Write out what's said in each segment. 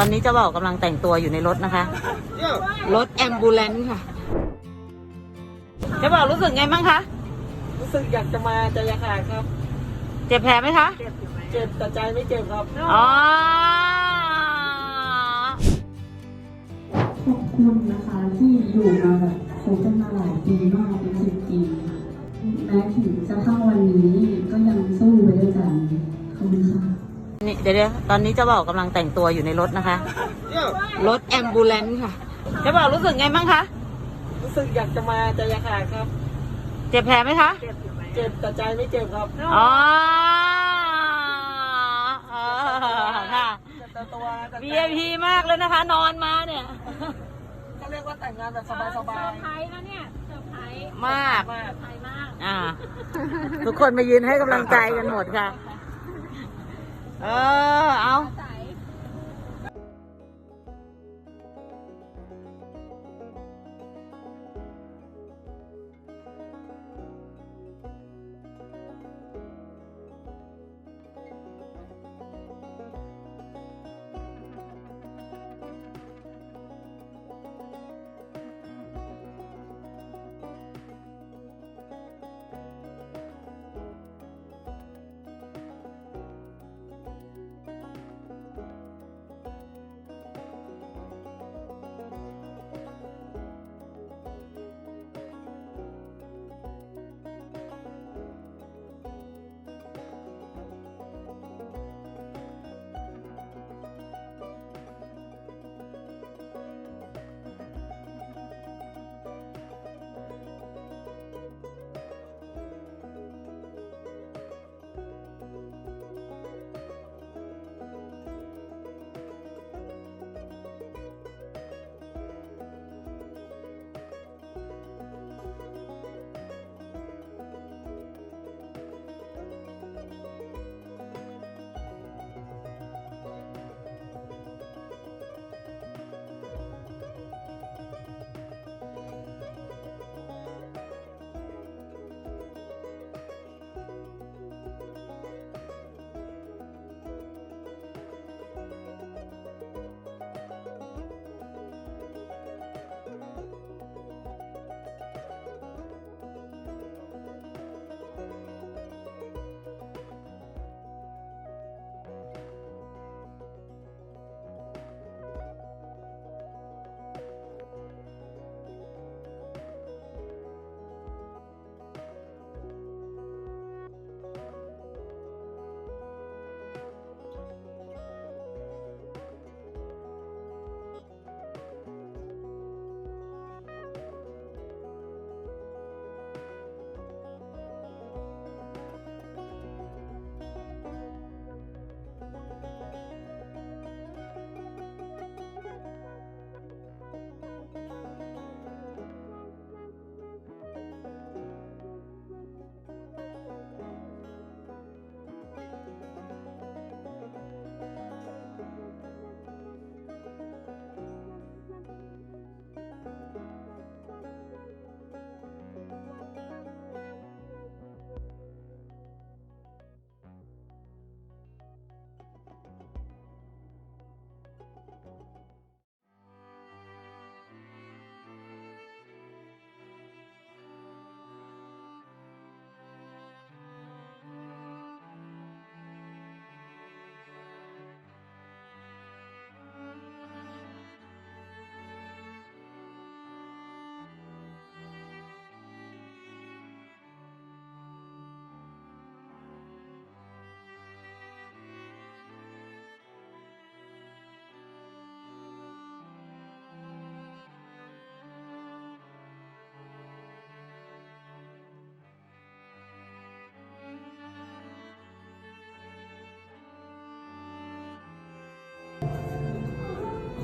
อนนี้เจ้าบ่าวกำลังแต่งตัวอยู่ในรถนะคะ รถแอมบูเลนต์ค่ะเจ้าบ่าวรู้สึกไงบ้างคะ รู้สึกอยากจะมาใจอยาขาดครับ เจ็บแผลไหมคะ เจ็บแต่ใจไม่เจ็บครับ อ๋อ ขอบคุณนะคะที่อยู่มาแบบคบกันมาหลา เดี๋ยวเดี๋ยวตอนนี้เจ้าบ่าวกำลังแต่งตัวอยู่ในรถนะคะ รถแอมบูเลนต์ค่ะ เจ้าบ่าวรู้สึกไงบ้างคะ รู้สึกอยากจะมาใจอยาขาดครับ เจ็บแผลไหมคะ เจ็บแต่ใจไม่เจ็บครับอ๋อเออค่ะ แต่ตัวแต่ใจ VIP มากเลยนะคะ นอนมาเนี่ย ก็เรียกว่าแต่งงานแบบสบายเซอร์ไพรส์นะเนี่ยเซอร์ไพรส์มากๆมากไพรส์มาก อ่า ทุกคนมายืนให้กำลังใจกันหมดค่ะ เ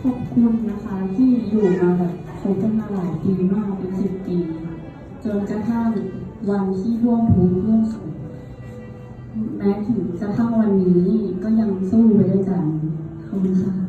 ขอบคุณนะคะที่อยู่มาแบบคบกันมาหลายปีมากเป็นสิบปี จนกระทั่งวันที่ร่วมทุกข์ร่วมสุขแม้ถึงจะเข้าวันนี้ก็ยังสู้ไปด้วยกันขอบคุณค่ะ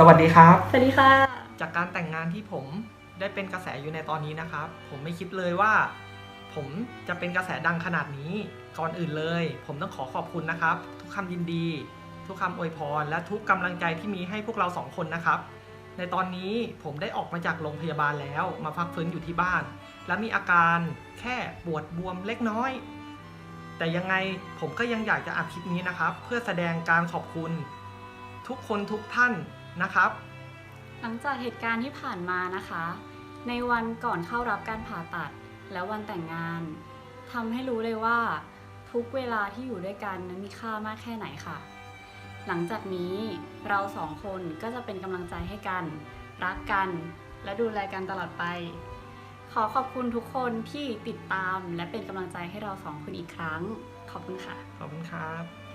สวัสดีครับ สวัสดีค่ะ จากการแต่งงานที่ผมได้เป็นกระแสอยู่ในตอนนี้นะครับ ผมไม่คิดเลยว่า ผมจะเป็นกระแสดังขนาดนี้ ก่อนอื่นเลย ผมต้องขอขอบคุณนะครับ ทุกคำยินดี ทุกคำอวยพร และทุกกำลังใจที่มีให้พวกเราสองคนนะครับ ในตอนนี้ผมได้ออกมาจากโรงพยาบาลแล้ว มาพักฟื้นอยู่ที่บ้าน และมีอาการแค่ปวดบวมเล็กน้อย แต่ยังไงผมก็ยังอยากจะอัดคลิปนี้นะครับ เพื่อแสดงการขอบคุณ ทุกคนทุกท่าน นะครับ หลังจากเหตุการณ์ที่ผ่านมานะคะ ในวันก่อนเข้ารับการผ่าตัดและวันแต่งงานทำให้รู้เลยว่า ทุกเวลาที่อยู่ด้วยกันนั้นมีค่ามากแค่ไหนค่ะ หลังจากนี้เราสองคนก็จะเป็นกำลังใจให้กัน รักกัน และดูแลกันตลอดไป ขอขอบคุณทุกคนที่ติดตามและเป็นกำลังใจให้เราสองคนอีกครั้ง ขอบคุณค่ะ ขอบคุณครับ